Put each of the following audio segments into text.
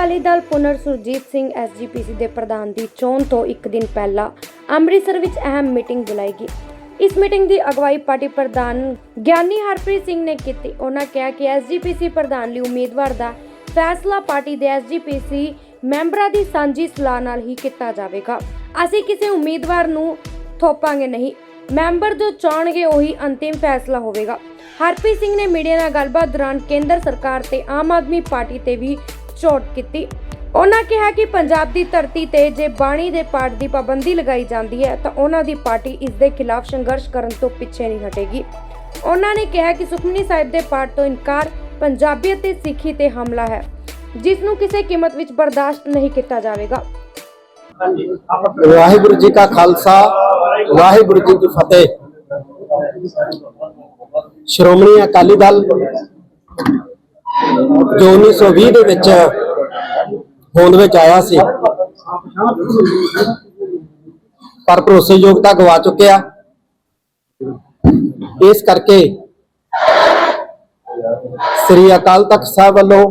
ਅਕਾਲੀ ਦਲ ਪੁਨਰ ਸੁਰਜੀਤ ਸਿੰਘ ਐਸਜੀਪੀਸੀ ਦੇ ਪ੍ਰਧਾਨ ਦੀ ਚੋਣ ਤੋਂ ਇੱਕ ਦਿਨ ਪਹਿਲਾਂ ਅੰਮ੍ਰਿਤਸਰ ਵਿੱਚ ਅਹਿਮ ਮੀਟਿੰਗ ਬੁਲਾਈ ਇਸ ਮੀਟਿੰਗ ਦੀ ਅਗਵਾਈ ਪਾਰਟੀ ਪ੍ਰਧਾਨ ਗਿਆਨੀ ਹਰਪ੍ਰੀਤ ਸਿੰਘ ਨੇ ਕੀਤੀ। ਉਹਨਾਂ ਕਿਹਾ ਕਿ ਐਸਜੀਪੀਸੀ ਪ੍ਰਧਾਨ ਲਈ ਉਮੀਦਵਾਰ ਦਾ ਫੈਸਲਾ ਪਾਰਟੀ ਦੇ ਐਸਜੀਪੀਸੀ ਮੈਂਬਰਾਂ ਦੀ ਸਾਂਝੀ ਸਲਾਹ ਨਾਲ ਹੀ ਕੀਤਾ ਜਾਵੇਗਾ। ਅਸੀਂ ਕਿਸੇ ਉਮੀਦਵਾਰ ਨੂੰ ਥੋਪਾਂਗੇ ਨਹੀਂ। ਮੈਂਬਰ ਜੋ ਚਾਹਣਗੇ ਉਹੀ ਅੰਤਿਮ ਫੈਸਲਾ ਹੋਵੇਗਾ। ਹਰਪ੍ਰੀਤ ਸਿੰਘ ਨੇ ਮੀਡੀਆ ਨਾਲ ਗੱਲਬਾਤ ਦੌਰਾਨ ਕੇਂਦਰ ਸਰਕਾਰ ਤੇ ਆਮ ਆਦਮੀ ਪਾਰਟੀ ਤੇ ਵੀ ਚੋਟ ਕੀਤੀ। ਉਹਨਾਂ ਕਿਹਾ ਕਿ ਪੰਜਾਬ ਦੀ ਧਰਤੀ ਤੇ ਜੇ ਬਾਣੀ ਦੇ ਪਾਠ ਦੀ ਪਾਬੰਦੀ ਲਗਾਈ ਜਾਂਦੀ ਹੈ ਤਾਂ ਉਹਨਾਂ ਦੀ ਪਾਰਟੀ ਇਸ ਦੇ ਖਿਲਾਫ ਸੰਘਰਸ਼ ਕਰਨ ਤੋਂ ਪਿੱਛੇ ਨਹੀਂ ਹਟੇਗੀ। ਉਹਨਾਂ ਨੇ ਕਿਹਾ ਕਿ ਸੁਖਮਨੀ ਸਾਹਿਬ ਦੇ ਪਾਠ ਤੋਂ ਇਨਕਾਰ ਪੰਜਾਬੀਅਤ ਤੇ ਸਿੱਖੀ ਤੇ ਹਮਲਾ ਹੈ ਜਿਸ ਨੂੰ ਕਿਸੇ ਕੀਮਤ ਵਿੱਚ ਬਰਦਾਸ਼ਤ ਨਹੀਂ ਕੀਤਾ ਜਾਵੇਗਾ। ਵਾਹਿਗੁਰੂ ਜੀ ਕਾ ਖਾਲਸਾ ਵਾਹਿਗੁਰੂ ਜੀ ਕੀ ਫਤਿਹ। ਸ਼੍ਰੋਮਣੀ ਅਕਾਲੀ ਦਲ ਜੋ 1920 ਦੇ ਵਿੱਚ ਹੋਂਦ ਵਿੱਚ ਆਇਆ ਸੀ, ਪਰ ਭਰੋਸੇਯੋਗਤਾ ਗਵਾ ਚੁੱਕਿਆ ਇਸ ਕਰਕੇ ਸ੍ਰੀ ਅਕਾਲ ਤਖਤ ਸਾਹਿਬ ਵੱਲੋਂ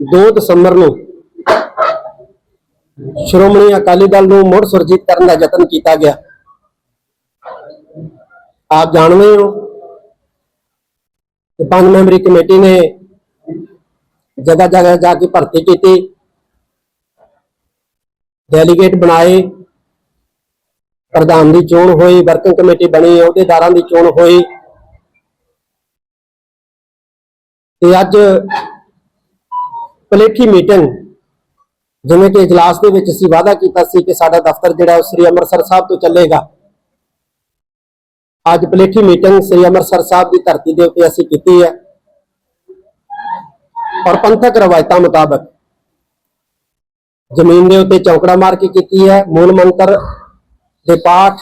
2 ਦਸੰਬਰ ਨੂੰ ਸ਼੍ਰੋਮਣੀ ਅਕਾਲੀ ਦਲ ਨੂੰ ਮੁੜ ਸੁਰਜੀਤ ਕਰਨ ਦਾ ਯਤਨ ਕੀਤਾ ਗਿਆ। ਆਪ ਜਾਣਦੇ ਹੋ ਕਿ ਪੰਜ ਮੈਂਬਰੀ ਕਮੇਟੀ ਨੇ ਜਗ੍ਹਾ ਜਗ੍ਹਾ ਜਾ ਕੇ ਭਰਤੀ ਕੀਤੀ। ਡੈਲੀਗੇਟ ਬਣਾਏ। ਪ੍ਰਧਾਨ ਦੀ ਚੋਣ ਹੋਈ ਵਰਕਿੰਗ ਕਮੇਟੀ ਬਣੀ, ਅਹੁਦੇਦਾਰਾਂ ਦੀ ਚੋਣ ਹੋਈ। ਤੇ ਅੱਜ ਪਲੇਠੀ ਮੀਟਿੰਗ, ਜਿਵੇਂ ਕਿ ਇਜਲਾਸ ਦੇ ਵਿੱਚ ਅਸੀਂ ਵਾਅਦਾ ਕੀਤਾ ਸੀ ਕਿ ਸਾਡਾ ਦਫ਼ਤਰ ਜਿਹੜਾ ਸ੍ਰੀ ਅੰਮ੍ਰਿਤਸਰ ਸਾਹਿਬ ਤੋਂ ਚੱਲੇਗਾ। ਅੱਜ ਪਲੇਠੀ ਮੀਟਿੰਗ ਸ੍ਰੀ ਅੰਮ੍ਰਿਤਸਰ ਸਾਹਿਬ ਦੀ ਧਰਤੀ ਦੇ ਉੱਤੇ ਅਸੀਂ ਕੀਤੀ ਹੈ। ਔਰ ਪੰਥਕ ਰਵਾਇਤਾਂ ਮੁਤਾਬਕ ਜ਼ਮੀਨ ਦੇ ਉੱਤੇ ਚੌਕੜਾ ਮਾਰ ਕੇ ਕੀਤੀ ਹੈ, ਮੂਲ ਮੰਤਰ ਦੇ ਪਾਠ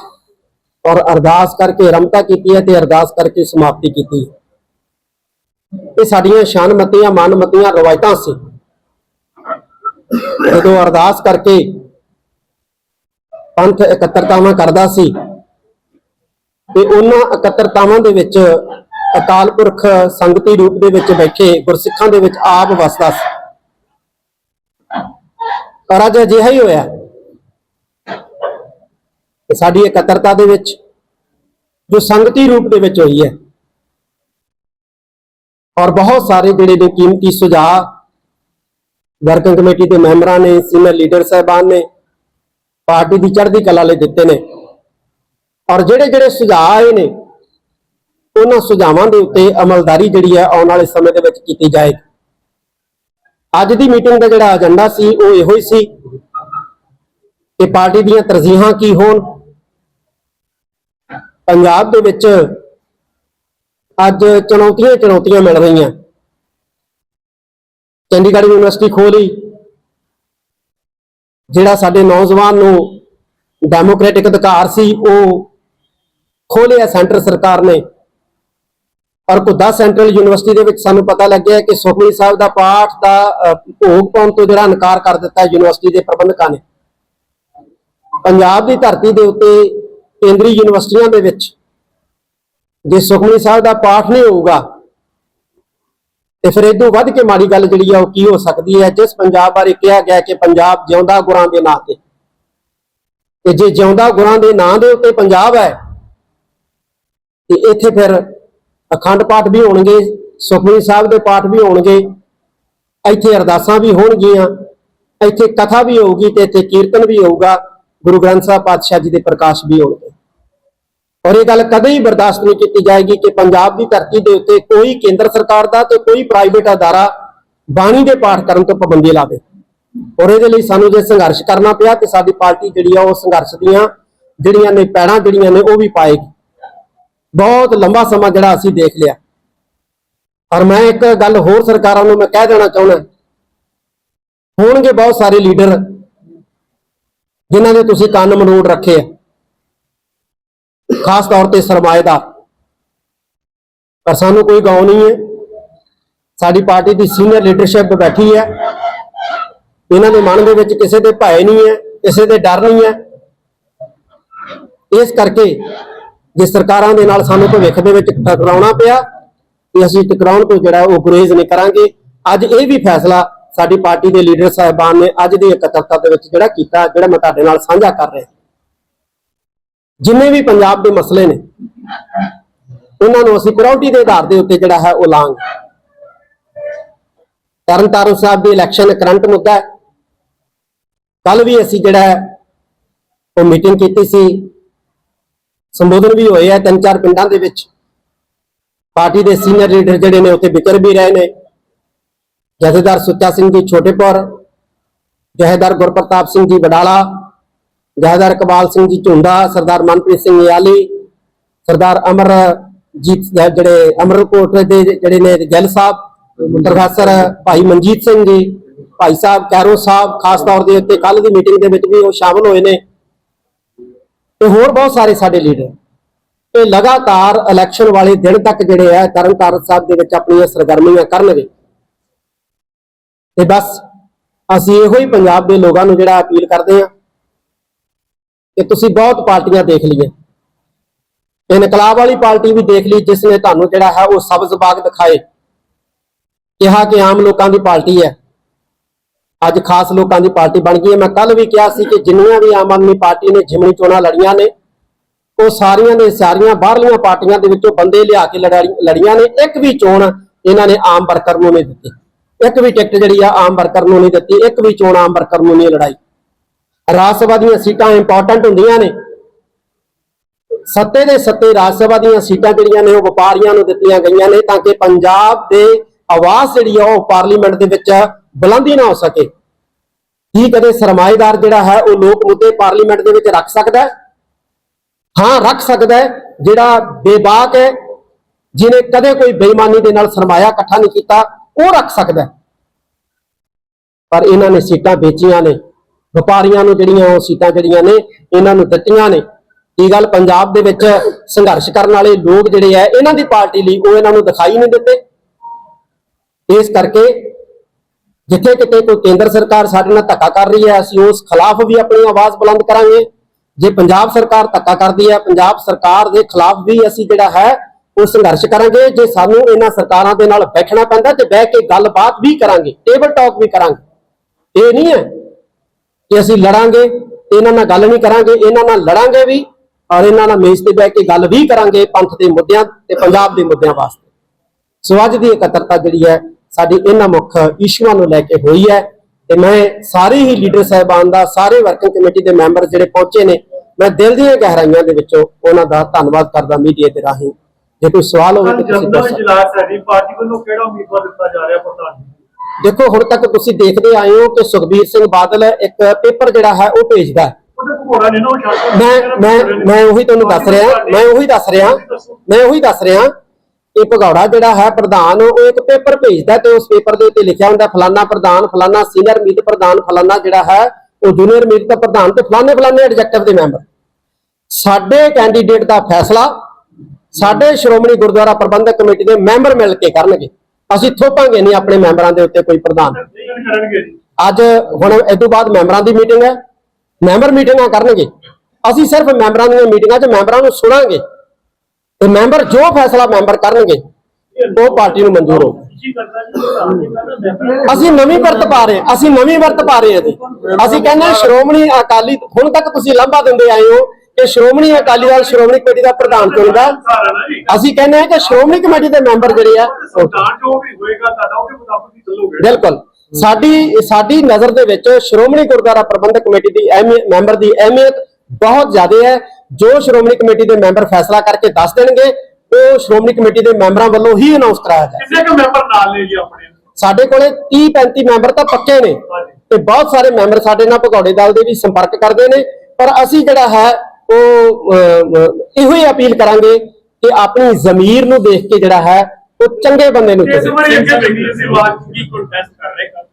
ਔਰ ਅਰਦਾਸ ਕਰਕੇ ਰਮਤਾ ਕੀਤੀ ਹੈ ਤੇ ਅਰਦਾਸ ਕਰਕੇ ਸਮਾਪਤੀ ਕੀਤੀ ਇਹ ਸਾਡੀਆਂ ਸ਼ਾਨਮਤੀਆਂ, ਮਾਨਮਤੀਆਂ ਰਵਾਇਤਾਂ ਸੀ। ਜਦੋਂ ਅਰਦਾਸ ਕਰਕੇ ਪੰਥ ਇਕੱਤਰਤਾਵਾਂ ਕਰਦਾ ਸੀ ਤੇ ਉਹਨਾਂ ਇਕੱਤਰਤਾਵਾਂ ਦੇ ਵਿੱਚ ਅਕਾਲ ਪੁਰਖ ਸੰਗਤੀ ਰੂਪ ਦੇ ਵਿੱਚ ਬੈਠੇ ਗੁਰਸਿੱਖਾਂ ਦੇ ਵਿੱਚ ਆਪ ਵਸਦਾ ਸੀ। ਪਰ ਅੱਜ ਅਜਿਹਾ ਹੀ ਹੋਇਆ। ਸਾਡੀ ਇਕੱਤਰਤਾ ਦੇ ਵਿੱਚ ਜੋ ਸੰਗਤੀ ਰੂਪ ਦੇ ਵਿੱਚ ਹੋਈ ਹੈ ਔਰ ਬਹੁਤ ਸਾਰੇ ਜਿਹੜੇ ਨੇ ਕੀਮਤੀ ਸੁਝਾਅ ਵਰਕਿੰਗ ਕਮੇਟੀ ਦੇ ਮੈਂਬਰਾਂ ਨੇ, ਸੀਨੀਅਰ ਲੀਡਰ ਸਾਹਿਬਾਨ ਨੇ, ਪਾਰਟੀ ਦੀ ਚੜ੍ਹਦੀ ਕਲਾ ਲਈ ਦਿੱਤੇ ਨੇ। ਔਰ ਜਿਹੜੇ ਜਿਹੜੇ ਸੁਝਾਅ ਆਏ ਨੇ, ਉਹਨਾਂ ਸੁਝਾਵਾਂ ਦੇ ਉੱਤੇ ਅਮਲਦਾਰੀ ਜਿਹੜੀ ਹੈ ਆਉਣ ਵਾਲੇ ਸਮੇਂ ਦੇ ਵਿੱਚ ਕੀਤੀ ਜਾਏਗੀ। ਅੱਜ ਦੀ ਮੀਟਿੰਗ ਦਾ ਜਿਹੜਾ ਏਜੰਡਾ ਸੀ, ਉਹ ਇਹੋ ਹੀ ਸੀ ਕਿ ਪਾਰਟੀ ਦੀਆਂ ਤਰਜੀਹਾਂ ਕੀ ਹੋਣ। ਪੰਜਾਬ ਦੇ ਵਿੱਚ ਅੱਜ ਚੁਣੌਤੀਆਂ ਹੀ ਚੁਣੌਤੀਆਂ ਮਿਲ ਰਹੀਆਂ। ਚੰਡੀਗੜ੍ਹ ਯੂਨੀਵਰਸਿਟੀ ਖੋਲੀ ਜਿਹੜਾ ਸਾਡੇ ਨੌਜਵਾਨ ਨੂੰ ਡੈਮੋਕ੍ਰੈਟਿਕ ਅਧਿਕਾਰ ਸੀ, ਉਹ ਖੋਲਿਆ ਸੈਂਟਰ ਸਰਕਾਰ ਨੇ। ਔਰ ਕੁੱਦਾ ਸੈਂਟਰਲ ਯੂਨੀਵਰਸਿਟੀ ਦੇ ਵਿੱਚ ਸਾਨੂੰ ਪਤਾ ਲੱਗਿਆ ਕਿ ਸੁਖਮਨੀ ਸਾਹਿਬ ਦਾ ਪਾਠ ਦਾ ਭੋਗ ਪਾਉਣ ਤੋਂ ਜਿਹੜਾ ਇਨਕਾਰ ਕਰ ਦਿੱਤਾ ਯੂਨੀਵਰਸਿਟੀ ਦੇ ਪ੍ਰਬੰਧਕਾਂ ਨੇ। ਪੰਜਾਬ ਦੀ ਧਰਤੀ ਦੇ ਉੱਤੇ ਕੇਂਦਰੀ ਯੂਨੀਵਰਸਿਟੀਆਂ ਦੇ ਵਿੱਚ ਜੇ ਸੁਖਮਨੀ ਸਾਹਿਬ ਦਾ ਪਾਠ ਨਹੀਂ ਹੋਊਗਾ, ਤੇ ਫਿਰ ਇਦੋਂ ਵੱਧ ਕੇ ਮਾੜੀ ਗੱਲ ਜਿਹੜੀ ਆ ਉਹ ਕੀ ਹੋ ਸਕਦੀ ਹੈ? ਜਿਸ ਪੰਜਾਬ ਬਾਰੇ ਕਿਹਾ ਗਿਆ ਕਿ ਪੰਜਾਬ ਜਿਉਂਦਾ ਗੁਰਾਂ ਦੇ ਨਾਂ ਤੇ। ਤੇ ਜੇ ਜਿਉਂਦਾ ਗੁਰਾਂ ਦੇ ਨਾਂ ਦੇ ਉੱਤੇ ਪੰਜਾਬ ਹੈ ਤੇ ਇੱਥੇ ਫਿਰ ਅਖੰਡ ਪਾਠ ਵੀ ਹੋਣਗੇ, ਸੁਖਮਨੀ ਸਾਹਿਬ ਦੇ ਪਾਠ ਵੀ ਹੋਣਗੇ, ਇੱਥੇ ਅਰਦਾਸਾਂ ਵੀ ਹੋਣਗੀਆਂ, ਇੱਥੇ ਕਥਾ ਵੀ ਹੋਊਗੀ ਤੇ ਇੱਥੇ ਕੀਰਤਨ ਵੀ ਹੋਊਗਾ, ਗੁਰੂ ਗ੍ਰੰਥ ਸਾਹਿਬ ਪਾਤਸ਼ਾਹ ਜੀ ਦੇ ਪ੍ਰਕਾਸ਼ ਵੀ ਹੋਣਗੇ। ਔਰ ਇਹ ਗੱਲ ਕਦੇ ਹੀ ਬਰਦਾਸ਼ਤ ਨਹੀਂ ਕੀਤੀ ਜਾਏਗੀ ਕਿ ਪੰਜਾਬ ਦੀ ਧਰਤੀ ਦੇ ਉੱਤੇ ਕੋਈ ਕੇਂਦਰ ਸਰਕਾਰ ਦਾ ਤੇ ਕੋਈ ਪ੍ਰਾਈਵੇਟ ਅਦਾਰਾ ਬਾਣੀ ਦੇ ਪਾਠ ਕਰਨ ਤੋਂ ਪਾਬੰਦੀ ਲਾਵੇ। ਔਰ ਇਹਦੇ ਲਈ ਸਾਨੂੰ ਜੇ ਸੰਘਰਸ਼ ਕਰਨਾ ਪਿਆ ਤੇ ਸਾਡੀ ਪਾਰਟੀ ਜਿਹੜੀ ਆ ਉਹ ਸੰਘਰਸ਼ ਦੀਆਂ ਜਿਹੜੀਆਂ ਨੇ ਪੈੜਾਂ ਜਿਹੜੀਆਂ ਨੇ ਉਹ ਵੀ ਪਾਏਗੀ। ਬਹੁਤ ਲੰਬਾ ਸਮਾਂ ਜਿਹੜਾ ਅਸੀਂ ਦੇਖ ਲਿਆ। ਔਰ ਮੈਂ ਇੱਕ ਗੱਲ ਹੋਰ ਸਰਕਾਰਾਂ ਨੂੰ ਮੈਂ ਕਹਿ ਦੇਣਾ ਚਾਹੁੰਦਾ। ਹੋਣਗੇ ਬਹੁਤ ਸਾਰੇ ਲੀਡਰ, ਜਿਨ੍ਹਾਂ ਦੇ ਤੁਸੀਂ ਕੰਨ ਮਰੋੜ ਰੱਖੇ ਆ। ਖਾਸ ਤੌਰ ਤੇ ਸਰਮਾਏਦਾਰ ਪਰ ਸਾਨੂੰ ਕੋਈ ਗਾਉ ਨਹੀਂ ਹੈ। ਸਾਡੀ ਪਾਰਟੀ ਦੀ ਸੀਨੀਅਰ ਲੀਡਰਸ਼ਿਪ ਬੈਠੀ ਹੈ। ਇਹਨਾਂ ਦੇ ਮਨ ਦੇ ਵਿੱਚ ਕਿਸੇ ਦੇ ਭੈ ਨਹੀਂ ਹੈ, ਕਿਸੇ ਦੇ ਡਰ ਨਹੀਂ ਹੈ। ਇਸ ਕਰਕੇ ਜੇ ਸਰਕਾਰਾਂ ਦੇ ਨਾਲ ਸਾਨੂੰ ਭਵਿੱਖ ਦੇ ਵਿੱਚ ਟਕਰਾਉਣਾ ਪਿਆ, ਤੇ ਅਸੀਂ ਟਕਰਾਉਣ ਤੋਂ ਜਿਹੜਾ ਉਹ ਗੁਰੇਜ਼ ਨਹੀਂ ਕਰਾਂਗੇ। ਅੱਜ ਇਹ ਵੀ ਫੈਸਲਾ ਸਾਡੀ ਪਾਰਟੀ ਦੇ ਲੀਡਰ ਸਾਹਿਬਾਨ ਨੇ ਅੱਜ ਦੀ ਇਕੱਤਰਤਾ ਦੇ ਵਿੱਚ ਜਿਹੜਾ ਕੀਤਾ, ਜਿਹੜਾ ਮੈਂ ਤੁਹਾਡੇ ਨਾਲ ਸਾਂਝਾ ਕਰ ਰਿਹਾ। ਜਿੰਨੇ ਵੀ ਪੰਜਾਬ ਦੇ ਮਸਲੇ ਨੇ, ਉਹਨਾਂ ਨੂੰ ਅਸੀਂ ਪ੍ਰਾਇੋਰਟੀ ਦੇ ਆਧਾਰ ਦੇ ਉੱਤੇ ਜਿਹੜਾ ਹੈ ਉਹ ਲਾਂਗੇ। ਤਰਨਤਾਰਨ ਸਾਹਿਬ ਦੀ ਇਲੈਕਸ਼ਨ ਕਰੰਟ ਮੁੱਦਾ ਹੈ। ਕੱਲ ਵੀ ਅਸੀਂ ਜਿਹੜਾ ਉਹ ਮੀਟਿੰਗ ਕੀਤੀ ਸੀ। ਸੰਬੋਧਨ ਵੀ ਹੋਏ ਆ ਤਿੰਨ ਚਾਰ ਪਿੰਡਾਂ ਦੇ ਵਿੱਚ। ਪਾਰਟੀ ਦੇ ਸੀਨੀਅਰ ਲੀਡਰ ਜਿਹੜੇ ਨੇ ਉੱਥੇ ਵਿਚਰ ਵੀ ਰਹੇ ਨੇ। ਜਥੇਦਾਰ ਸੁੱਚਾ ਸਿੰਘ ਜੀ ਛੋਟੇਪੁਰ, ਜਥੇਦਾਰ ਗੁਰਪ੍ਰਤਾਪ ਸਿੰਘ ਜੀ ਬਡਾਲਾ ਜਥੇਦਾਰ ਕਬਾਲ ਸਿੰਘ ਜੀ ਝੁੰਡਾ, ਸਰਦਾਰ ਮਨਪ੍ਰੀਤ ਸਿੰਘ ਯਾਲੀ ਸਰਦਾਰ ਅਮਰਜੀਤ ਸਾਹਿਬ ਜਿਹੜੇ ਅਮਰਕੋਟ ਦੇ ਜਿਹੜੇ ਨੇ ਜੈਲ ਸਾਹਿਬ, ਪ੍ਰੋਫੈਸਰ ਭਾਈ ਮਨਜੀਤ ਸਿੰਘ ਜੀ, ਭਾਈ ਸਾਹਿਬ ਕੈਰੋ ਸਾਹਿਬ, ਖਾਸ ਤੌਰ ਦੇ ਉੱਤੇ ਕੱਲ ਦੀ ਮੀਟਿੰਗ ਦੇ ਵਿੱਚ ਵੀ ਉਹ ਸ਼ਾਮਲ ਹੋਏ ਨੇ। ਤੇ ਹੋਰ ਬਹੁਤ ਸਾਰੇ ਸਾਡੇ ਲੀਡਰ ਇਹ ਲਗਾਤਾਰ ਇਲੈਕਸ਼ਨ ਵਾਲੇ ਦਿਨ ਤੱਕ ਜਿਹੜੇ ਆ ਤਰਨਤਾਰਨ ਸਾਹਿਬ ਦੇ ਵਿੱਚ ਆਪਣੀਆਂ ਸਰਗਰਮੀਆਂ ਕਰਨਗੇ। ਤੇ ਬਸ, ਅਸੀਂ ਇਹੋ ਹੀ ਪੰਜਾਬ ਦੇ ਲੋਕਾਂ ਨੂੰ ਜਿਹੜਾ ਅਪੀਲ ਕਰਦੇ ਹਾਂ ਕਿ ਤੁਸੀਂ ਬਹੁਤ ਪਾਰਟੀਆਂ ਦੇਖ ਲਈਆਂ ਇਨਕਲਾਬ ਵਾਲੀ ਪਾਰਟੀ ਵੀ ਦੇਖ ਲਈ, ਜਿਸ ਨੇ ਤੁਹਾਨੂੰ ਜਿਹੜਾ ਹੈ ਉਹ ਸਬਜ਼ ਬਾਗ ਦਿਖਾਏ। ਕਿਹਾ ਕਿ ਆਮ ਲੋਕਾਂ ਦੀ ਪਾਰਟੀ ਹੈ। ਅੱਜ ਖਾਸ ਲੋਕਾਂ ਦੀ ਪਾਰਟੀ ਬਣ ਗਈ ਹੈ। ਮੈਂ ਕੱਲ ਵੀ ਕਿਹਾ ਸੀ ਕਿ ਜਿੰਨੀਆਂ ਵੀ ਆਮ ਆਦਮੀ ਪਾਰਟੀ ਨੇ ਜਿਮਣੀ ਚੋਣਾਂ ਲੜੀਆਂ ਨੇ, ਉਹ ਸਾਰੀਆਂ ਦੇ ਸਾਰੀਆਂ ਬਾਹਰਲੀਆਂ ਪਾਰਟੀਆਂ ਦੇ ਵਿੱਚੋਂ ਬੰਦੇ ਲਿਆ ਕੇ ਲੜੀਆਂ ਨੇ। ਇੱਕ ਵੀ ਚੋਣ ਇਹਨਾਂ ਨੇ ਆਮ ਵਰਕਰ ਨੂੰ ਨਹੀਂ ਦਿੱਤੀ। ਇੱਕ ਵੀ ਟਿਕਟ ਜਿਹੜੀ ਆ ਆਮ ਵਰਕਰ ਨੂੰ ਨਹੀਂ ਦਿੱਤੀ। ਇੱਕ ਵੀ ਚੋਣ ਆਮ ਵਰਕਰ ਨੂੰ ਨਹੀਂ ਲੜਾਈ। ਰਾਜ ਸਭਾ ਦੀਆਂ ਸੀਟਾਂ ਇੰਪੋਰਟੈਂਟ ਹੁੰਦੀਆਂ ਨੇ। ਸੱਤੇ ਦੇ ਸੱਤੇ ਰਾਜ ਸਭਾ ਦੀਆਂ ਸੀਟਾਂ ਜਿਹੜੀਆਂ ਨੇ, ਉਹ ਵਪਾਰੀਆਂ ਨੂੰ ਦਿੱਤੀਆਂ ਗਈਆਂ ਨੇ ਤਾਂ ਕਿ ਪੰਜਾਬ ਦੇ ਆਵਾਜ਼ ਜਿਹੜੀ ਆ ਉਹ ਪਾਰਲੀਮੈਂਟ ਦੇ ਵਿੱਚ ਬੁਲੰਦੀ ਨਾ ਹੋ ਸਕੇ। ਕੀ ਕਦੇ ਸਰਮਾਏਦਾਰ ਜਿਹੜਾ ਹੈ ਉਹ ਲੋਕ ਮੁੱਦੇ ਪਾਰਲੀਮੈਂਟ ਦੇ ਵਿੱਚ ਰੱਖ ਸਕਦਾ ਹੈ? ਹਾਂ, ਰੱਖ ਸਕਦਾ ਹੈ। ਜਿਹੜਾ ਬੇਬਾਕ ਹੈ, ਜਿਹਨੇ ਕਦੇ ਕੋਈ ਬੇਈਮਾਨੀ ਦੇ ਨਾਲ ਸਰਮਾਇਆ, ਇਕੱਠਾ ਨਹੀਂ ਕੀਤਾ, ਉਹ ਰੱਖ ਸਕਦਾ ਹੈ। ਪਰ ਇਹਨਾਂ ਨੇ ਸੀਟਾਂ ਵੇਚੀਆਂ ਨੇ। ਵਪਾਰੀਆਂ ਨੂੰ ਜਿਹੜੀਆਂ ਉਹ ਸੀਟਾਂ ਜਿਹੜੀਆਂ ਨੇ, ਇਹਨਾਂ ਨੂੰ ਦਿੱਤੀਆਂ ਨੇ। ਇਹ ਗੱਲ? ਪੰਜਾਬ ਦੇ ਵਿੱਚ ਸੰਘਰਸ਼ ਕਰਨ ਵਾਲੇ ਲੋਕ ਜਿਹੜੇ ਆ ਇਹਨਾਂ ਦੀ ਪਾਰਟੀ ਲਈ ਉਹ ਇਹਨਾਂ ਨੂੰ ਦਿਖਾਈ ਨਹੀਂ ਦਿੱਤੇ ਇਸ ਕਰਕੇ ਜਿੱਥੇ ਕਿਤੇ ਕੋਈ ਕੇਂਦਰ ਸਰਕਾਰ ਸਾਡੇ ਨਾਲ ਧੱਕਾ ਕਰ ਰਹੀ ਹੈ, ਅਸੀਂ ਉਸ ਖਿਲਾਫ ਵੀ ਆਪਣੀ ਆਵਾਜ਼ ਬੁਲੰਦ ਕਰਾਂਗੇ। ਜੇ ਪੰਜਾਬ ਸਰਕਾਰ ਧੱਕਾ ਕਰਦੀ ਹੈ, ਪੰਜਾਬ ਸਰਕਾਰ ਦੇ ਖਿਲਾਫ ਵੀ ਅਸੀਂ ਜਿਹੜਾ ਹੈ, ਉਹ ਸੰਘਰਸ਼ ਕਰਾਂਗੇ। ਜੇ ਸਾਨੂੰ ਇਹਨਾਂ ਸਰਕਾਰਾਂ ਦੇ ਨਾਲ ਬੈਠਣਾ ਪੈਂਦਾ, ਤੇ ਬਹਿ ਕੇ ਗੱਲਬਾਤ ਵੀ ਕਰਾਂਗੇ ਟੇਬਲ ਟਾਕ ਵੀ ਕਰਾਂਗੇ। ਇਹ ਨਹੀਂ ਹੈ ਕਿ ਅਸੀਂ ਲੜਾਂਗੇ, ਇਹਨਾਂ ਨਾਲ ਗੱਲ ਨਹੀਂ ਕਰਾਂਗੇ, ਇਹਨਾਂ ਨਾਲ ਲੜਾਂਗੇ ਵੀ, ਔਰ ਇਹਨਾਂ ਨਾਲ ਮੇਜ਼ ਤੇ ਬਹਿ ਕੇ ਗੱਲ ਵੀ ਕਰਾਂਗੇ ਪੰਥ ਦੇ ਮੁੱਦਿਆਂ ਤੇ ਪੰਜਾਬ ਦੇ ਮੁੱਦਿਆਂ ਵਾਸਤੇ। ਸੋ ਅੱਜ ਦੀ ਇਕੱਤਰਤਾ ਜਿਹੜੀ ਹੈ ਸਾਡੀ ਇਹਨਾਂ ਮੁੱਖ ਇਸ਼ੂਆਂ ਨੂੰ ਲੈ ਕੇ ਹੋਈ ਹੈ ਤੇ ਮੈਂ ਸਾਰੇ ਹੀ ਲੀਡਰ ਸਾਹਿਬਾਨ ਦਾ ਸਾਰੇ ਵਰਕਿੰਗ ਕਮੇਟੀ ਦੇ ਮੈਂਬਰ ਜਿਹੜੇ ਪਹੁੰਚੇ ਨੇ ਮੈਂ ਦਿਲ ਦੀਆਂ ਗਹਿਰਾਈਆਂ ਦੇ ਵਿੱਚੋਂ ਉਹਨਾਂ ਦਾ ਧੰਨਵਾਦ ਕਰਦਾ ਮੀਡੀਆ ਦੇ ਰਾਹੀਂ। ਜੇ ਕੋਈ ਸਵਾਲ ਹੋਵੇ ਤਾਂ ਤੁਸੀਂ ਪੁੱਛ ਸਕਦੇ ਹੋ। ਸਾਡੀ ਪਾਰਟੀ ਵੱਲੋਂ ਕਿਹੜਾ ਉਮੀਦਵਾਰ ਦਿੱਤਾ ਜਾ ਰਿਹਾ ਪ੍ਰਧਾਨ ਦੇਖੋ ਹੁਣ ਤੱਕ ਤੁਸੀਂ ਦੇਖਦੇ ਆਏ ਹੋ ਕਿ ਸੁਖਬੀਰ ਸਿੰਘ ਬਾਦਲ ਇੱਕ ਪੇਪਰ ਜਿਹੜਾ ਹੈ ਉਹ ਭੇਜਦਾ ਮੈਂ ਮੈਂ ਮੈਂ ਉਹੀ ਤੁਹਾਨੂੰ ਦੱਸ ਰਿਹਾ ਮੈਂ ਉਹੀ ਦੱਸ ਰਿਹਾ ਮੈਂ ਉਹੀ ਦੱਸ ਰਿਹਾ ਇਹ ਭਗੌੜਾ ਜਿਹੜਾ ਹੈ ਪ੍ਰਧਾਨ, ਉਹ ਇੱਕ ਪੇਪਰ ਭੇਜਦਾ ਤੇ ਉਸ ਪੇਪਰ ਦੇ ਉੱਤੇ ਲਿਖਿਆ ਹੁੰਦਾ ਫਲਾਨਾ ਪ੍ਰਧਾਨ, ਫਲਾਨਾ ਸੀਨੀਅਰ ਮੀਤ ਪ੍ਰਧਾਨ, ਫਲਾਨਾ ਜਿਹੜਾ ਹੈ, ਉਹ ਜੂਨੀਅਰ ਮੀਤ ਦਾ ਪ੍ਰਧਾਨ ਤੇ ਫਲਾਨੇ ਫਲਾਨੇ ਐਡਜੈਕਟਿਵ ਦੇ ਮੈਂਬਰ। ਸਾਡੇ ਕੈਂਡੀਡੇਟ ਦਾ ਫੈਸਲਾ, ਸਾਡੇ ਸ਼੍ਰੋਮਣੀ ਗੁਰਦੁਆਰਾ ਪ੍ਰਬੰਧਕ ਕਮੇਟੀ ਦੇ ਮੈਂਬਰ ਮਿਲ ਕੇ ਕਰਨਗੇ। ਅਸੀਂ ਥੋਪਾਂਗੇ ਨਹੀਂ ਆਪਣੇ ਮੈਂਬਰਾਂ ਦੇ ਉੱਤੇ ਕੋਈ ਪ੍ਰਧਾਨ। ਅੱਜ ਹੁਣ ਇਸ ਤੋਂ ਬਾਅਦ ਮੈਂਬਰਾਂ ਦੀ ਮੀਟਿੰਗ ਹੈ। ਮੈਂਬਰ ਮੀਟਿੰਗਾਂ ਕਰਨਗੇ। ਅਸੀਂ ਸਿਰਫ ਮੈਂਬਰਾਂ ਦੀਆਂ ਮੀਟਿੰਗਾਂ 'ਚ ਮੈਂਬਰਾਂ ਨੂੰ ਸੁਣਾਂਗੇ। ਤੇ ਮੈਂਬਰ ਜੋ ਫੈਸਲਾ ਮੈਂਬਰ ਕਰਨਗੇ ਉਹ ਪਾਰਟੀ ਨੂੰ ਮਨਜ਼ੂਰ ਮੈਂਬਰ ਅਸੀਂ ਨਵੀਂ ਵਰਤ ਪਾ ਰਹੇ ਹਾਂ ਅਸੀਂ ਨਵੀਂ ਵਰਤ ਪਾ ਰਹੇ ਹਾਂ ਜੀ ਅਸੀਂ ਕਹਿੰਦੇ ਹਾਂ ਸ਼੍ਰੋਮਣੀ ਅਕਾਲੀ ਹੁਣ ਤੱਕ ਤੁਸੀਂ ਲਾਂਭਾ ਦਿੰਦੇ ਆਏ ਹੋ ਕਿ ਸ਼੍ਰੋਮਣੀ ਅਕਾਲੀ ਦਲ ਸ਼੍ਰੋਮਣੀ ਕਮੇਟੀ ਦਾ ਪ੍ਰਧਾਨ ਚੁਣਦਾ। ਅਸੀਂ ਕਹਿੰਦੇ ਹਾਂ ਕਿ ਸ਼੍ਰੋਮਣੀ ਕਮੇਟੀ ਦੇ ਮੈਂਬਰ ਜਿਹੜੇ ਆ ਹੀ ਬਿਲਕੁਲ। ਸਾਡੀ ਸਾਡੀ ਨਜ਼ਰ ਦੇ ਵਿੱਚ ਸ਼੍ਰੋਮਣੀ ਗੁਰਦੁਆਰਾ ਪ੍ਰਬੰਧਕ ਕਮੇਟੀ ਦੀ ਅਹਿਮੀਅਤ ਮੈਂਬਰ ਦੀ ਅਹਿਮੀਅਤ ਬਹੁਤ ਜ਼ਿਆਦਾ ਹੈ। ਜੋ ਸ਼੍ਰੋਮਣੀ ਕਮੇਟੀ ਦੇ ਮੈਂਬਰ ਫੈਸਲਾ ਕਰਕੇ ਦੱਸ ਦੇਣਗੇ ਉਹ ਸ਼੍ਰੋਮਣੀ ਕਮੇਟੀ ਦੇ ਮੈਂਬਰਾਂ ਵੱਲੋਂ ਹੀ ਅਨਾਉਂਸ ਕਰਾਇਆ ਜਾਏ ਕਿੰਨੇ ਕੁ ਮੈਂਬਰ ਨਾਲ ਨੇ ਜੀ ਆਪਣੇ? ਸਾਡੇ ਕੋਲੇ 30 35 ਮੈਂਬਰ ਤਾਂ ਪੱਕੇ ਨੇ। ਤੇ ਬਹੁਤ ਸਾਰੇ ਮੈਂਬਰ ਸਾਡੇ ਨਾਲ ਭਗੌੜੇ ਦਲ ਦੇ ਵੀ ਸੰਪਰਕ ਕਰਦੇ ਨੇ ਪਰ ਅਸੀਂ ਜਿਹੜਾ ਹੈ ਉਹ ਇਹੋ ਹੀ ਅਪੀਲ ਕਰਾਂਗੇ ਕਿ ਆਪਣੀ ਜ਼ਮੀਰ ਨੂੰ ਦੇਖ ਕੇ ਜਿਹੜਾ ਹੈ ਉਹ ਚੰਗੇ ਬੰਦੇ ਨੂੰ ਇਸ ਚੁਣੇ ਵਾਰੀ ਅੱਗੇ ਲੱਗੀ ਸੀ ਬਾਤ ਕੀ ਕੰਟੈਸਟ ਕਰ ਰਹੇ ਕੱਲ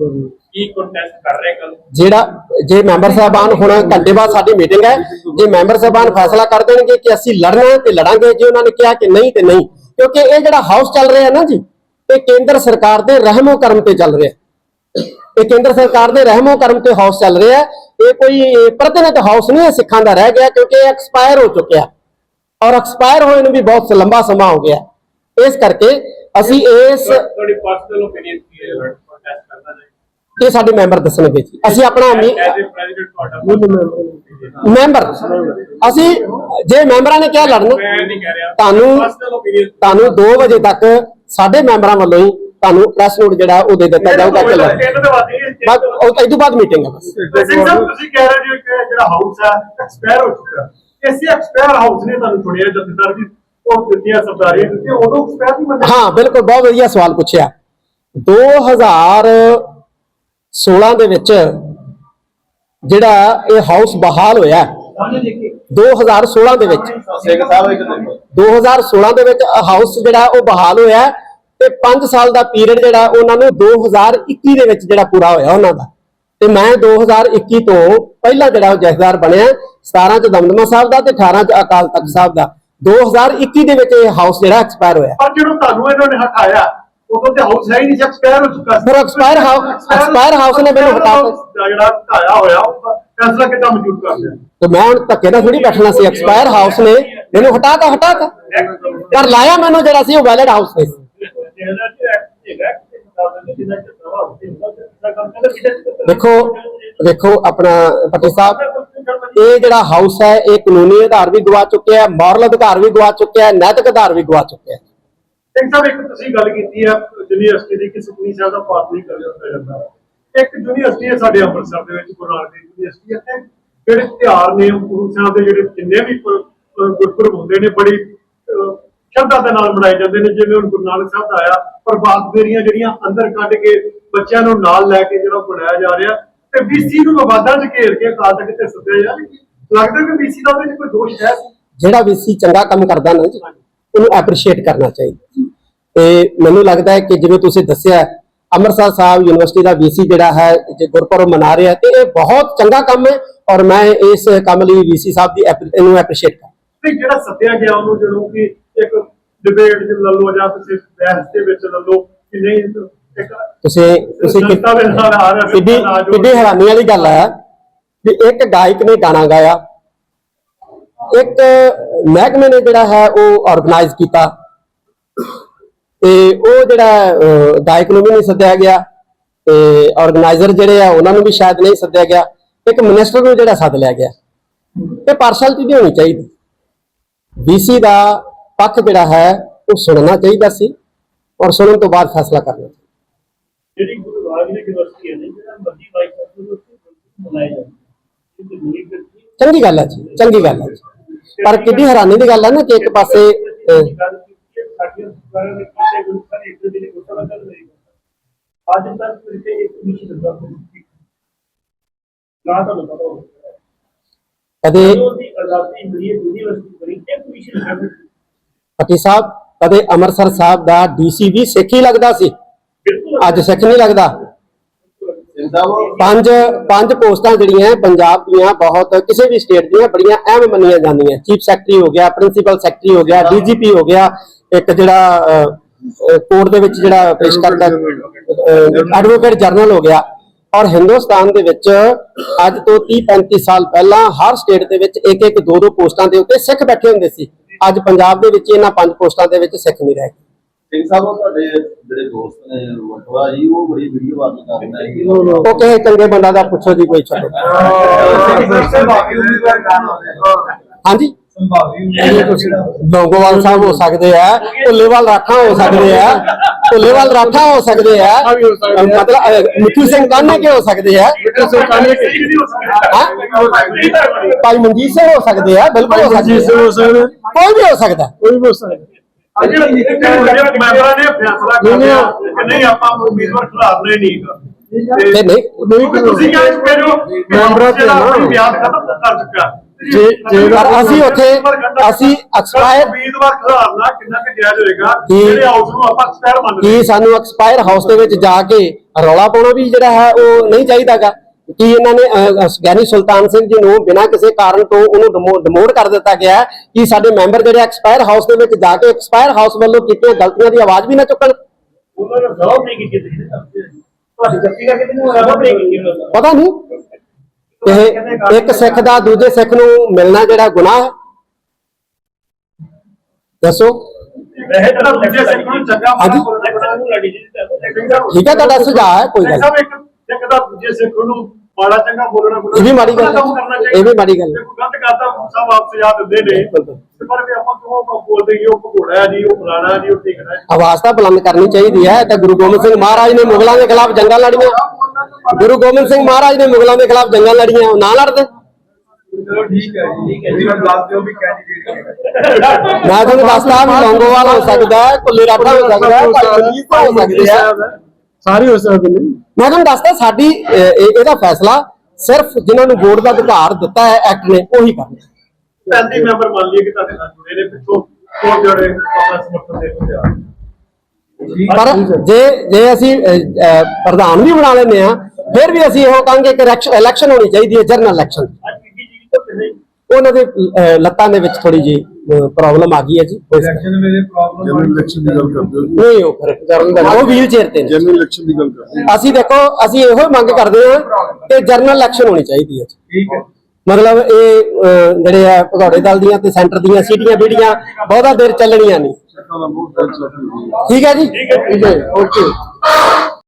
ਕੀ ਕੰਟੈਸਟ ਕਰ ਰਹੇ ਕੱਲ ਜਿਹੜਾ ਜੇ ਮੈਂਬਰ ਸਾਹਿਬਾਨ ਹੁਣ ਘੰਟੇ ਬਾਅਦ ਸਾਡੀ ਮੀਟਿੰਗ ਹੈ। ਜੇ ਮੈਂਬਰ ਸਾਹਿਬਾਨ ਫੈਸਲਾ ਕਰ ਦੇਣਗੇ ਕਿ ਅਸੀਂ ਲੜਨਾ ਤੇ ਲੜਾਂਗੇ ਜੇ ਉਹਨਾਂ ਨੇ ਕਿਹਾ ਕਿ ਨਹੀਂ ਤੇ ਨਹੀਂ। ਕਿਉਂਕਿ ਇਹ ਜਿਹੜਾ ਹਾਊਸ ਚੱਲ ਰਿਹਾ ਨਾ ਜੀ ਇਹ ਕੇਂਦਰ ਸਰਕਾਰ ਦੇ ਰਹਿਮੋ ਕਰਮ ਤੇ ਚੱਲ ਰਿਹਾ। ਇਹ ਕੇਂਦਰ ਸਰਕਾਰ ਦੇ ਰਹਿਮੋ ਕਰਮ ਤੇ ਹਾਊਸ ਚੱਲ ਰਿਹਾ ਇਹ ਕੋਈ ਪ੍ਰਤੀਨਿਧ ਹਾਊਸ ਨਹੀਂ ਹੈ ਸਿੱਖਾਂ ਦਾ ਰਹਿ ਗਿਆ ਕਿਉਂਕਿ ਇਹ ਐਕਸਪਾਇਰ ਹੋ ਚੁੱਕਿਆ। ਔਰ ਐਕਸਪਾਇਰ ਹੋਏ ਨੂੰ ਵੀ ਬਹੁਤ ਲੰਬਾ ਸਮਾਂ ਹੋ ਗਿਆ। ਇਸ ਕਰਕੇ ਅਸੀਂ ਇਸ ਤੁਹਾਡੀ ਪਰਸਨਲ ਓਪੀਨੀਅਨ ਕੀ ਹੈ? ਕੰਟੈਸਟ ਕਰਨਾ ਇਹ ਸਾਡੇ ਮੈਂਬਰ ਦੱਸਣਗੇ ਜੀ। ਅਸੀਂ ਆਪਣਾ ਮੈਂਬਰ। ਅਸੀਂ ਜੇ ਮੈਂਬਰਾਂ ਨੇ ਕਿਹਾ ਲੜਨ ਤੁਹਾਨੂੰ ਤੁਹਾਨੂੰ 2 ਵਜੇ ਤੱਕ ਸਾਡੇ ਮੈਂਬਰਾਂ ਵੱਲੋਂ ਹੀ ਤੁਹਾਨੂੰ ਪ੍ਰੈਸ ਨੋਟ ਜਿਹੜਾ ਉਹ ਦੇ ਦਿੱਤਾ ਜਾਊਗਾ। ਇਹ ਬਸ ਉਹ ਤੋਂ ਬਾਅਦ ਮੀਟਿੰਗ ਹੈ ਬਸ। ਤੁਸੀਂ ਕਹਿ ਰਹੇ ਹੋ ਕਿ ਜਿਹੜਾ ਹਾਊਸ ਹੈ ਐਕਸਪਾਇਰ ਹੋ ਚੁੱਕਾ। ਇਸੇ ਐਕਸਪਾਇਰ ਹਾਊਸ ਨੇ ਤੁਹਾਨੂੰ ਚੁਣਿਆ ਜਥੇਦਾਰ ਜੀ? ਉਹ ਦਿੱਤੀਆਂ ਸਰਦਾਰੀਆਂ ਦਿੱਤੀਆਂ ਉਦੋਂ ਐਕਸਪਾਇਰ ਨਹੀਂ ਮੰਨਿਆ? ਹਾਂ ਬਿਲਕੁਲ ਬਹੁਤ ਵਧੀਆ ਸਵਾਲ ਪੁੱਛਿਆ। 2016 ਦੇ ਵਿੱਚ ਜਿਹੜਾ ਇਹ ਹਾਊਸ ਬਹਾਲ ਹੋਇਆ 2016 ਦੇ ਵਿੱਚ। ਸਿੰਘ ਸਾਹਿਬ ਇੱਕ ਦੇਖੋ 2016 ਦੇ ਵਿੱਚ ਹਾਊਸ ਜਿਹੜਾ ਉਹ ਬਹਾਲ ਹੋਇਆ ਤੇ 5 ਸਾਲ ਦਾ ਪੀਰੀਅਡ ਜਿਹੜਾ ਉਹਨਾਂ ਨੂੰ 2021 ਦੇ ਵਿੱਚ ਜਿਹੜਾ ਪੂਰਾ ਹੋਇਆ ਉਹਨਾਂ ਦਾ। ਤੇ ਮੈਂ 2021 ਤੋਂ ਪਹਿਲਾਂ ਜਿਹੜਾ ਜਥੇਦਾਰ ਬਣਿਆ 17 ਚ ਦਮਦਮਾ ਸਾਹਿਬ ਦਾ ਤੇ 18 ਚ ਅਕਾਲ ਤਖਤ ਸਾਹਿਬ ਦਾ। 2021 ਦੇ ਵਿੱਚ ਇਹ ਹਾਊਸ ਜਿਹੜਾ ਐਕਸਪਾਇਰ ਹੋਇਆ ਪਰ ਜਦੋਂ ਤੁਹਾਨੂੰ ਇਹਨਾਂ ਨੇ ਹਟਾਇਆ ਉਦੋਂ ਤੇ ਹਾਊਸ ਹੈ ਹੀ ਨਹੀਂ ਸੀ ਐਕਸਪਾਇਰ ਹੋ ਚੁੱਕਾ ਸੀ। ਫਿਰ expire house- expire house ਨੇ ਮੈਨੂੰ ਹਟਾ ਦਿੱਤਾ। ਦਾ ਜਿਹੜਾ ਹਟਾਇਆ ਹੋਇਆ ਉਹ ਫੈਸਲਾ ਕਿੱਦਾਂ ਮੌਜੂਦ ਕਰ ਲਿਆ? ਤੇ ਮੈਂ ਹੁਣ ਧੱਕੇ ਨਾਲ ਥੋੜੀ ਬੈਠਣਾ ਸੀ ਐਕਸਪਾਇਰ ਹਾਊਸ ਨੇ। ਮੈਨੂੰ ਹਟਾਤਾ ਹਟਾਤਾ ਪਰ ਲਾਇਆ ਮੈਨੂੰ ਜਿਹੜਾ ਸੀ ਉਹ ਵੈਲਿਡ ਹਾਊਸ ਨੇ। ਦੇਖੋ ਦੇਖੋ ਆਪਣਾ ਪੱਟੀ ਸਾਹਿਬ ਇਹ ਜਿਹੜਾ ਹਾਊਸ ਹੈ ਇਹ ਕਾਨੂੰਨੀ ਆਧਾਰ ਵੀ ਗਵਾ ਚੁੱਕਿਆ ਹੈ ਮੋਰਲ ਅਧਿਕਾਰ ਵੀ ਗਵਾ ਚੁੱਕਿਆ ਹੈ ਨੈਤਿਕ ਆਧਾਰ ਵੀ ਗਵਾ ਚੁੱਕਿਆ। ਹੈ ਸਿੰਘ ਸਾਹਿਬ ਇੱਕ ਤੁਸੀਂ ਗੱਲ ਕੀਤੀ ਹੈ ਯੂਨੀਵਰਸਿਟੀ ਦੀ ਕਿ ਸੁਖਨੀ ਸਾਹਿਬ ਦਾ ਪਾਸ ਨਹੀਂ ਕਰਿਆ ਜਾਂਦਾ। ਇੱਕ ਯੂਨੀਵਰਸਿਟੀ ਹੈ ਸਾਡੇ ਅੰਮ੍ਰਿਤਸਰ ਦੇ ਵਿੱਚ ਗੁਰੂ ਨਾਨਕ ਦੇਵ ਯੂਨੀਵਰਸਿਟੀ ਹੈ। ਤੇ ਜਿਹੜੇ ਤਿਉਹਾਰ ਨੇ ਗੁਰੂ ਸਾਹਿਬ ਦੇ ਜਿਹੜੇ ਜਿੰਨੇ ਵੀ ਗੁਰਪੁਰਬ ਹੁੰਦੇ ਨੇ ਬੜੀ ਸ਼ਰਧਾ ਦੇ ਨਾਲ ਮਨਾਏ ਜਾਂਦੇ ਨੇ। ਜਿਵੇਂ ਹੁਣ ਗੁਰੂ ਨਾਨਕ ਸਾਹਿਬ ਦਾ ਆਇਆ ਪ੍ਰਭਾਤ ਫੇਰੀਆਂ ਜਿਹੜੀਆਂ ਅੰਦਰ ਕੱਢ ਕੇ ਬੱਚਿਆਂ ਨੂੰ ਨਾਲ ਲੈ ਕੇ ਜਿਹੜਾ ਬਣਾਇਆ ਜਾ ਰਿਹਾ ਤੇ ਵੀਸੀ ਨੂੰ ਵਿਵਾਦਾਂ 'ਚ ਘੇਰ ਕੇ ਅਕਾਲ ਤੱਕ ਤੇ ਸੱਦਿਆ ਜਾ ਲੱਗਦਾ ਕਿ ਵੀਸੀ ਦਾ ਉਹਦੇ 'ਚ ਕੋਈ ਦੋਸ਼ ਹੈ? ਜਿਹੜਾ ਵੀਸੀ ਚੰਗਾ ਕੰਮ ਕਰਦਾ ਨਾ ਜੀ ਉਹਨੂੰ ਐਪਰੀਸ਼ੀਏਟ ਕਰਨਾ ਚਾਹੀਦਾ। ਤੇ ਮੈਨੂੰ ਲੱਗਦਾ ਹੈ ਕਿ ਜਿਵੇਂ ਤੁਸੀਂ ਦੱਸਿਆ ਅੰਮ੍ਰਿਤਸਰ ਸਾਹਿਬ ਯੂਨੀਵਰਸਿਟੀ ਦਾ ਵੀਸੀ ਜਿਹੜਾ ਹੈ ਜੇ ਗੁਰਪੁਰਬ ਮਨਾ ਰਿਹਾ ਤੇ ਇਹ ਬਹੁਤ ਚੰਗਾ ਕੰਮ ਹੈ ਔਰ ਮੈਂ ਇਸ ਕੰਮ ਲਈ ਵੀਸੀ ਸਾਹਿਬ ਦੀ ਇਹਨੂੰ ਐਪਰੀਸ਼ੀਏਟ ਕਰ ਤੇ ਜਿਹੜਾ ਸੱਦਿਆ ਗਿਆ ਉਹਨੂੰ ਜਦੋਂ ਕਿ ਇੱਕ ਡਿਬੇਟ ਚ ਲੈ ਲਓ ਜਾਂ ਤੁਸੀਂ ਬਹਿਸ ਦੇ ਵਿੱਚ ਲੈ ਲਓ ਕਿ ਨਹੀਂ ਤੁਸੀਂ ਤੁਸੀਂ ਕਿ- ਆ ਕਿੱਡੀ ਕਿੱਡੀ ਹੈਰਾਨੀ ਵਾਲੀ ਗੱਲ ਹੈ ਵੀ ਇੱਕ ਗਾਇਕ ਨੇ ਗਾਣਾ ਗਾਇਆ ਇੱਕ ਮਹਿਕਮੇ ਨੇ ਜਿਹੜਾ ਹੈ ਉਹ ਆਰਗੇਨਾਈਜ਼ ਕੀਤਾ ਤੇ ਉਹ ਜਿਹੜਾ ਗਾਇਕ ਨੂੰ ਵੀ ਨਹੀਂ ਸੱਦਿਆ ਗਿਆ ਤੇ ਆਰਗੇਨਾਈਜ਼ਰ ਜਿਹੜੇ ਆ ਉਹਨਾਂ ਨੂੰ ਵੀ ਸ਼ਾਇਦ ਨਹੀਂ ਸੱਦਿਆ ਗਿਆ ਇੱਕ ਮਿਨਿਸਟਰ ਨੂੰ ਜਿਹੜਾ ਸੱਦ ਲਿਆ ਗਿਆ। ਇਹ ਪਾਰਸ਼ਲਟੀ ਨਹੀਂ ਹੋਣੀ ਚਾਹੀਦੀ। ਵੀਸੀ ਦਾ ਪੱਖ ਜਿਹੜਾ ਹੈ ਉਹ ਸੁਣਨਾ ਚਾਹੀਦਾ ਸੀ ਔਰ ਸੁਣਨ ਤੋਂ ਬਾਅਦ ਫੈਸਲਾ ਕਰਨਾ ਚਾਹੀਦਾ। ਜਿਹੜੀ ਗੁਰੂ ਰਾਜ ਨੇ ਯੂਨੀਵਰਸਿਟੀ ਹੈ ਨਾ, ਜਿਹੜਾ ਮਰਜ਼ੀ ਵਾਈਸ ਚਾਂਸਲਰ ਉੱਥੇ ਮਨਾਇਆ ਜਾਂਦਾ ਇਹ ਤੇ ਨਹੀਂ ਕਰਦੀ ਚੰਗੀ ਗੱਲ ਹੈ ਜੀ ਚੰਗੀ ਗੱਲ ਹੈ ਜੀ। ਪਰ ਕਿੰਨੀ ਹੈਰਾਨੀ ਦੀ ਗੱਲ ਹੈ ਨਾ ਕਿ ਇੱਕ ਪਾਸੇ ਸਾਹਿਬ ਅੱਜ ਤੱਕ ਕਿਸੇ ਇੱਕ ਮਿਸ਼ਨ ਲੱਗਾ ਨਹੀਂ ਨਾ ਤੁਹਾਨੂੰ ਪਤਾ ਹੋਵੇ ਕਦੇ ਆਜ਼ਾਦੀ ਮਿਲੀ ਯੂਨੀਵਰਸਿਟੀ ਬਣੀ ਇੱਕ ਮਿਸ਼ਨ ਕਰ ਪਤੀ ਸਾਹਿਬ, ਕਦੇ ਅੰਮ੍ਰਿਤਸਰ ਸਾਹਿਬ ਦਾ ਡੀਸੀ ਵੀ ਸਿੱਖ ਹੀ ਲੱਗਦਾ ਸੀ? ਬਿਲਕੁਲ ਅੱਜ ਸਿੱਖ ਨਹੀਂ ਲੱਗਦਾ? ਪੰਜ ਪੰਜ ਪੋਸਟਾਂ ਜਿਹੜੀਆਂ ਪੰਜਾਬ ਦੀਆਂ ਬਹੁਤ ਕਿਸੇ ਵੀ ਸਟੇਟ ਦੀਆਂ ਬੜੀਆਂ ਅਹਿਮ ਮੰਨੀਆਂ ਜਾਂਦੀਆਂ। ਚੀਫ ਸੈਕਟਰੀ ਹੋ ਗਿਆ ਪ੍ਰਿੰਸੀਪਲ ਸੈਕਟਰੀ ਹੋ ਗਿਆ ਡੀਜੀਪੀ ਹੋ ਗਿਆ, ਇੱਕ ਜਿਹੜਾ ਕੋਰਟ ਦੇ ਵਿੱਚ ਜਿਹੜਾ ਪੇਸ਼ ਕਰਦਾ ਐਡਵੋਕੇਟ ਜਨਰਲ ਹੋ ਗਿਆ। ਔਰ ਹਿੰਦੁਸਤਾਨ ਦੇ ਵਿੱਚ ਅੱਜ ਤੋਂ 30 35 ਸਾਲ ਪਹਿਲਾਂ ਹਰ ਸਟੇਟ ਦੇ ਵਿੱਚ ਇੱਕ ਇੱਕ ਦੋ ਦੋ ਪੋਸਟਾਂ ਦੇ ਉੱਤੇ ਸਿੱਖ ਬੈਠੇ ਹੁੰਦੇ ਸੀ। ਅੱਜ ਪੰਜਾਬ ਦੇ ਵਿੱਚ ਇਹਨਾਂ ਪੰਜ ਪੋਸਟਾਂ ਦੇ ਵਿੱਚ ਸਿੱਖ ਨਹੀਂ ਰਹਿ ਗਏ। ਸਿੰਘ ਸਾਹਿਬ ਉਹ ਤੁਹਾਡੇ ਜਿਹੜੇ ਦੋਸਤ ਨੇ ਵਟਵਾ ਜੀ ਉਹ ਬੜੀ ਵੀਡੀਓ ਵਾਇਰਲ ਕਰ ਰਹੇ ਨੇ ਉਹ ਕਿਸੇ ਚੰਗੇ ਬੰਦਾ ਦਾ ਪੁੱਛੋ ਜੀ ਕੋਈ ਛੱਡੋ। ਹਾਂਜੀ? ਲੌਂਗੋਵਾਲ ਸਾਹਿਬ ਹੋ ਸਕਦੇ ਆ ਢੁੱਲੇਵਾਲ ਰਾਠਾ ਹੋ ਸਕਦੇ ਆ ਢੁੱਲੇਵਾਲ ਰਾਠਾ ਹੋ ਸਕਦੇ ਆ ਮਤਲਬ ਮਿੱਠੂ ਸਿੰਘ ਕਾਨੇ ਕੇ ਹੋ ਸਕਦੇ ਆ? ਭਾਈ ਮਨਜੀਤ ਸਿੰਘ ਹੋ ਸਕਦੇ ਆ ਬਿਲਕੁਲ ਹੋ ਸਕਦੇ। ਕੋਈ ਵੀ ਹੋ ਸਕਦਾ। ਕੋਈ ਵੀ ਅੱਜ ਜਿਹੜੇ ਮੈਂਬਰਾਂ ਨੇ ਫੈਸਲਾ ਕਰ ਲਿਆ ਕਿ ਨਹੀਂ ਆਪਾਂ ਉਮੀਦਵਾਰ ਖਿਲਾਫਨੇ ਨਹੀਂਗਾ ਤੇ ਨਹੀਂ ਤੁਸੀਂ ਕਿਹਾ ਮੈਨੂੰ ਮੈਂਬਰਾਂ ਤੇ ਨਾ ਬਿਆਨ ਖਤਮ ਕਰ ਚੁੱਕਾ ਜੇ ਜੇਕਰ ਅਸੀਂ ਉੱਥੇ- ਅਸੀਂ expire- ਉਮੀਦਵਾਰ ਖਿਲਾਫਨਾ ਕਿੰਨਾ ਕਿ ਜਾਇਜ਼ ਹੋਏਗਾ ਕੀ- ਜਿਹੜੇ ਹਾਊਸ ਨੂੰ ਆਪਾਂ ਐਕਸਪਾਇਰ ਮੰਨਦੇ ਕੀ ਸਾਨੂੰ ਐਕਸਪਾਇਰ ਹਾਊਸ ਦੇ ਵਿੱਚ ਜਾ ਕੇ ਰੌਲਾ ਪਾਉਣਾ ਵੀ ਜਿਹੜਾ ਹੈ ਉਹ ਨਹੀਂ ਚਾਹੀਦਾਗਾ। ਕੀ ਇਹਨਾਂ ਨੇ ਗਿਆਨੀ ਸੁਲਤਾਨ ਸਿੰਘ ਜੀ ਨੂੰ ਬਿਨਾਂ ਕਿਸੇ ਕਾਰਨ ਤੋਂ ਉਹਨੂੰ ਡਿਮੋਟ ਕਰ ਦਿੱਤਾ ਗਿਆ ਕਿ ਸਾਡੇ ਮੈਂਬਰ ਜਿਹੜੇ ਐਕਸਪਾਇਰ ਹਾਊਸ ਦੇ ਵਿੱਚ ਜਾ ਕੇ ਐਕਸਪਾਇਰ ਹਾਊਸ ਵੱਲੋਂ ਕੀਤੀਆਂ ਗਲਤੀਆਂ ਦੀ ਆਵਾਜ਼ ਵੀ ਨਾ ਚੁੱਕਣ। ਉਹਨਾਂ ਨੇ ਗਲਤ ਨਹੀਂ ਕੀਤੀ ਤੁਹਾਡੀ ਜੱਤੀ ਕਰਕੇ ਤੈਨੂੰ ਗਲਤ ਨਹੀਂ ਕੀਤੀ ਪਤਾ ਨਹੀਂ। ਇਹ ਇੱਕ ਸਿੱਖ ਦਾ ਦੂਜੇ ਸਿੱਖ ਨੂੰ ਮਿਲਣਾ ਜਿਹੜਾ ਗੁਨਾਹ ਹੈ। ਦੱਸੋ। ਦੂਜੇ ਠੀਕ ਹੈ ਤੁਹਾਡਾ ਸੁਝਾਅ ਹੈ ਕੋਈ ਗੱਲ ਸਿੱਖ ਦਾ ਜੇ ਸਿੱਖ ਨੂੰ ਮਾੜਾ ਚੰਗਾ ਬੋਲਣਾ ਇਹ ਵੀ ਮਾੜੀ ਗੱਲ ਹੈ। ਇਹ ਵੀ ਮਾੜੀ ਗੱਲ ਹੈ। ਜੇ ਕੋਈ ਗਲਤ ਕਰਦਾ ਸਭ ਆਪ ਸਜ਼ਾ ਦਿੰਦੇ ਨੇ। ਤੇ ਪਰ ਵੀ ਆਪਾਂ ਕਿਉਂ ਆਪਾਂ ਬੋਲਦੇ ਕਿ ਉਹ ਹੈ ਜੀ ਉਹ ਫਲਾਣਾ ਹੈ ਜੀ ਉਹ ਟਿਕਣਾ ਹੈ। ਆਵਾਜ਼ ਤਾਂ ਬੁਲੰਦ ਕਰਨੀ ਚਾਹੀਦੀ ਹੈ। ਤਾਂ ਗੁਰੂ ਗੋਬਿੰਦ ਸਿੰਘ ਮਹਾਰਾਜ ਨੇ ਮੁਗਲਾਂ ਦੇ ਖਿਲਾਫ ਜੰਗਾਂ ਲੜੀਆਂ। ਗੁਰੂ ਗੋਬਿੰਦ ਸਿੰਘ ਮਹਾਰਾਜ ਨੇ ਮੁਗਲਾਂ ਦੇ ਖਿਲਾਫ ਜੰਗਾਂ ਲੜੀਆਂ। ਉਹ ਨਾ ਲੜਦੇ। ਚਲੋ ਠੀਕ ਹੈ ਜੀ। ਠੀਕ ਹੈ ਜੀ। ਮੈਂ ਦੱਸ ਦਿਓ ਵੀ ਕੈਂਡੀਡੇਟ ਮੈਂ ਤੁਹਾਨੂੰ ਦੱਸਦਾ ਵੀ ਲੌਂਗੋਵਾਲ ਹੋ ਸਕਦਾ ਹੈ ਕੁੱਲੇ ਰਾਠਾ ਹੋ ਸਕਦਾ ਹੈ ਭਾਈ ਮਨਜੀਤ ਹੋ ਸਕਦੀ ਹੈ। ਸਾਰੇ ਹੋ ਸਕਦੇ ਨੇ। ਮੈਂ ਤੁਹਾਨੂੰ ਦੱਸਦਾ ਸਾਡੀ ਇਹਦਾ ਫੈਸਲਾ ਸਿਰਫ ਜਿਨ੍ਹਾਂ ਨੂੰ ਵੋਟ ਦਾ ਅਧਿਕਾਰ ਦਿੱਤਾ ਹੈ ਐਕਟ ਨੇ ਉਹੀ ਕਰਨਾ 35 ਮੈਂਬਰ ਮੰਨ ਲਈਏ ਕਿ ਤੁਹਾਡੇ ਨਾਲ ਜੁੜੇ ਨੇ ਪਿੱਛੋਂ ਕੋਲ ਜੜੇ ਆਪਣਾ ਸਮਰਥਨ ਦੇ ਦਿੰਦੇ ਆ। ਪਰ ਜੇ ਜੇ ਅਸੀਂ ਪ੍ਰਧਾਨ ਵੀ ਬਣਾ ਲੈਂਦੇ ਆ ਫਿਰ ਵੀ ਅਸੀਂ ਇਹੋ ਕਹਾਂਗੇ ਕਿ ਇਲੈਕਸ਼ਨ ਹੋਣੀ ਚਾਹੀਦੀ ਹੈ ਜਨਰਲ ਇਲੈਕਸ਼ਨ। ਉਹਨਾਂ ਦੇ ਲੱਤਾਂ ਦੇ ਵਿੱਚ ਥੋੜੀ ਜੀ ਪ੍ਰੋਬਲਮ ਆ ਗਈ ਹੈ ਜੀ। ਇਲੈਕਸ਼ਨ ਵੇਲੇ ਪ੍ਰੋਬਲਮ ਜਨਰਲ ਇਲੈਕਸ਼ਨ ਦੀ ਗੱਲ ਕਰਦੇ ਹੋ ਜੀ। ਨਹੀਂ ਉਹ ਫਿਰ ਕਰਨ ਦਾ ਉਹ ਵੀਲ ਚੇਅਰ ਤੇ ਨੇ। ਜਨਰਲ ਇਲੈਕਸ਼ਨ ਦੀ ਗੱਲ ਕਰਦੇ ਹੋ। ਅਸੀਂ ਦੇਖੋ ਅਸੀਂ ਇਹੋ ਹੀ ਮੰਗ ਕਰਦੇ ਹਾਂ ਕਿ ਜਨਰਲ ਇਲੈਕਸ਼ਨ ਹੋਣੀ ਚਾਹੀਦੀ ਹੈ ਠੀਕ ਹੈ। ਮਤਲਬ ਇਹ ਅਹ, ਜਿਹੜੇ ਆ ਭਗੌੜੇ ਦਲ ਦੀਆਂ ਤੇ ਸੈਂਟਰ ਦੀਆਂ ਸੀਟੀਆਂ ਬੀੜੀਆਂ ਬਹੁਤਾ ਦੇਰ ਚੱਲਣੀਆਂ ਨਹੀਂ। ਸਰਕਾਰ ਦਾ ਬਹੁਤ ਫੈਸਲਾ ਹੋਈ ਠੀਕ ਹੈ ਜੀ? ਠੀਕ ਹੈ। ਓਕੇ